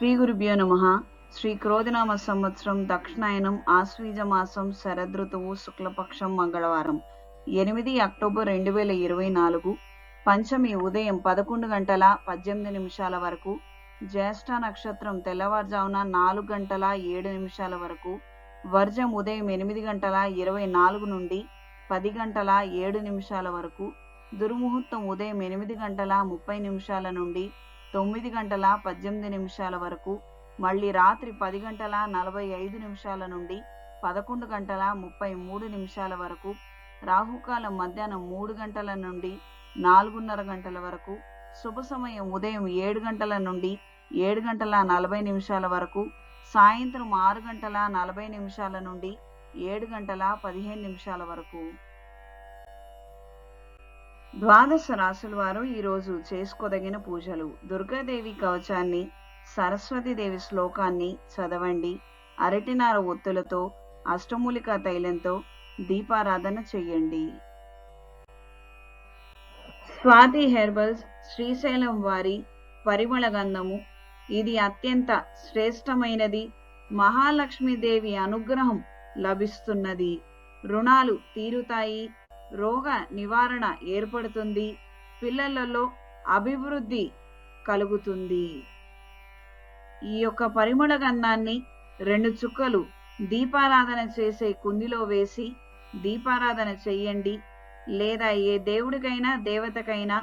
శ్రీ గురుభ్యో నమ. శ్రీ క్రోధినామ సంవత్సరం దక్షిణాయనం ఆశ్వీజ మాసం శరదృతువు శుక్లపక్షం మంగళవారం. ఎనిమిది అక్టోబర్ రెండు వేల ఇరవై నాలుగు పంచమి ఉదయం పదకొండు గంటల పద్దెనిమిది నిమిషాల వరకు జ్యేష్ఠ నక్షత్రం తెల్లవారుజామున నాలుగు గంటల ఏడు నిమిషాల వరకు వర్జం ఉదయం ఎనిమిది గంటల ఇరవై నాలుగు నుండి పది గంటల ఏడు నిమిషాల వరకు దుర్ముహూర్తం ఉదయం ఎనిమిది గంటల ముప్పై నిమిషాల నుండి తొమ్మిది గంటల పద్దెనిమిది నిమిషాల వరకు మళ్ళీ రాత్రి పది గంటల నలభై ఐదు నిమిషాల నుండి పదకొండు గంటల ముప్పై మూడు నిమిషాల వరకు రాహుకాలం మధ్యాహ్నం మూడు గంటల నుండి నాలుగున్నర గంటల వరకు శుభ సమయం ఉదయం ఏడు గంటల నుండి ఏడు గంటల నలభై నిమిషాల వరకు సాయంత్రం ఆరు గంటల నలభై నిమిషాల నుండి ఏడు గంటల పదిహేను నిమిషాల వరకు. ద్వాదశ రాసుల వారు ఈరోజు చేసుకోదగిన పూజలు. దుర్గాదేవి కవచాన్ని సరస్వతీదేవి శ్లోకాన్ని చదవండి. అరటినార ఒత్తులతో అష్టమూలికా తైలంతో దీపారాధన చెయ్యండి స్వాతి హెర్బల్స్ శ్రీశైలం వారి పరిమళ గంధము. ఇది అత్యంత శ్రేష్టమైనది. మహాలక్ష్మీదేవి అనుగ్రహం లభిస్తున్నది. రుణాలు తీరుతాయి. రోగ నివారణ ఏర్పడుతుంది. పిల్లలలో అభివృద్ధి కలుగుతుంది. ఈ యొక్క పరిమళ గంధాన్ని రెండు చుక్కలు దీపారాధన చేసే కుందిలో వేసి దీపారాధన చెయ్యండి లేదా ఏ దేవుడికైనా దేవతకైనా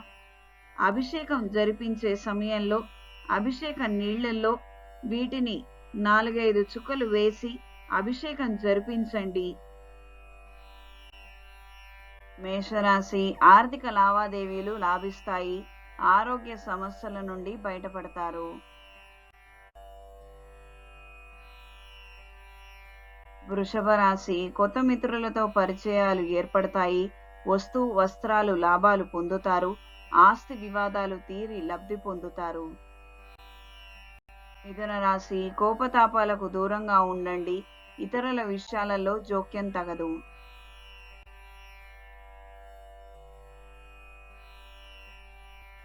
అభిషేకం జరిపించే సమయంలో అభిషేక నీళ్ళలో వీటిని నాలుగైదు చుక్కలు వేసి అభిషేకం జరిపించండి. మేషరాశి ఆర్థిక లావాదేవీలు లాభిస్తాయి. ఆరోగ్య సమస్యల నుండి బయటపడతారు. వృషభ రాశి కొత్త మిత్రులతో పరిచయాలు ఏర్పడతాయి. వస్తు వస్త్రాలు లాభాలు పొందుతారు. ఆస్తి వివాదాలు తీరి లబ్ధి పొందుతారు. మిథున రాశి కోపతాపాలకు దూరంగా ఉండండి. ఇతరుల విషయాలలో జోక్యం తగదు.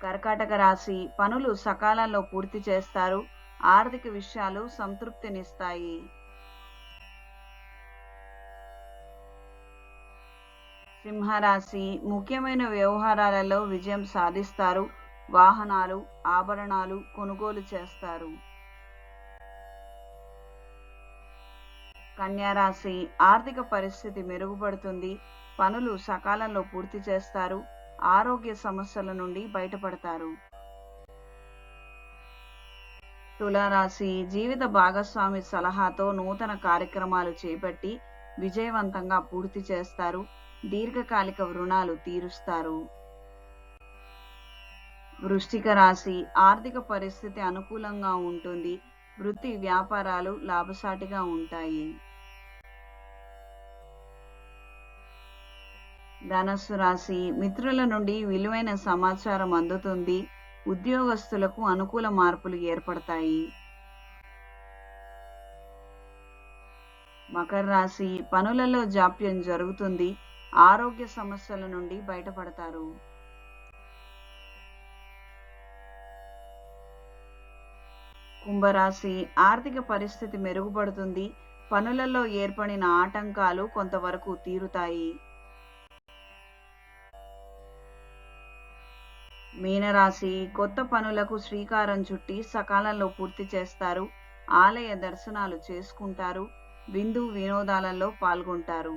కర్కాటక రాశి పనులు సకాలంలో పూర్తి చేస్తారు. ఆర్థిక విషయాలు సంతృప్తినిస్తాయి. సింహరాశి ముఖ్యమైన వ్యవహారాలలో విజయం సాధిస్తారు. వాహనాలు ఆభరణాలు కొనుగోలు చేస్తారు. కన్యారాశి ఆర్థిక పరిస్థితి మెరుగుపడుతుంది. పనులు సకాలంలో పూర్తి చేస్తారు. ఆరోగ్య సమస్యల నుండి బయటపడతారు. తులారాశి జీవిత భాగస్వామి సలహాతో నూతన కార్యక్రమాలు చేపట్టి విజయవంతంగా పూర్తి చేస్తారు. దీర్ఘకాలిక రుణాలు తీరుస్తారు. వృష్టిక రాశి ఆర్థిక పరిస్థితి అనుకూలంగా ఉంటుంది. వృత్తి వ్యాపారాలు లాభసాటిగా ఉంటాయి. ధనస్సు రాశి మిత్రుల నుండి విలువైన సమాచారం అందుతుంది. ఉద్యోగస్తులకు అనుకూల మార్పులు ఏర్పడతాయి. మకర రాశి పనులలో జాప్యం జరుగుతుంది. ఆరోగ్య సమస్యల నుండి బయటపడతారు. కుంభరాశి ఆర్థిక పరిస్థితి మెరుగుపడుతుంది. పనులలో ఏర్పడిన ఆటంకాలు కొంతవరకు తీరుతాయి. మీనరాశి కొత్త పనులకు శ్రీకారం చుట్టి సకాలంలో పూర్తి చేస్తారు. ఆలయ దర్శనాలు చేసుకుంటారు. విందు వినోదాలలో పాల్గొంటారు.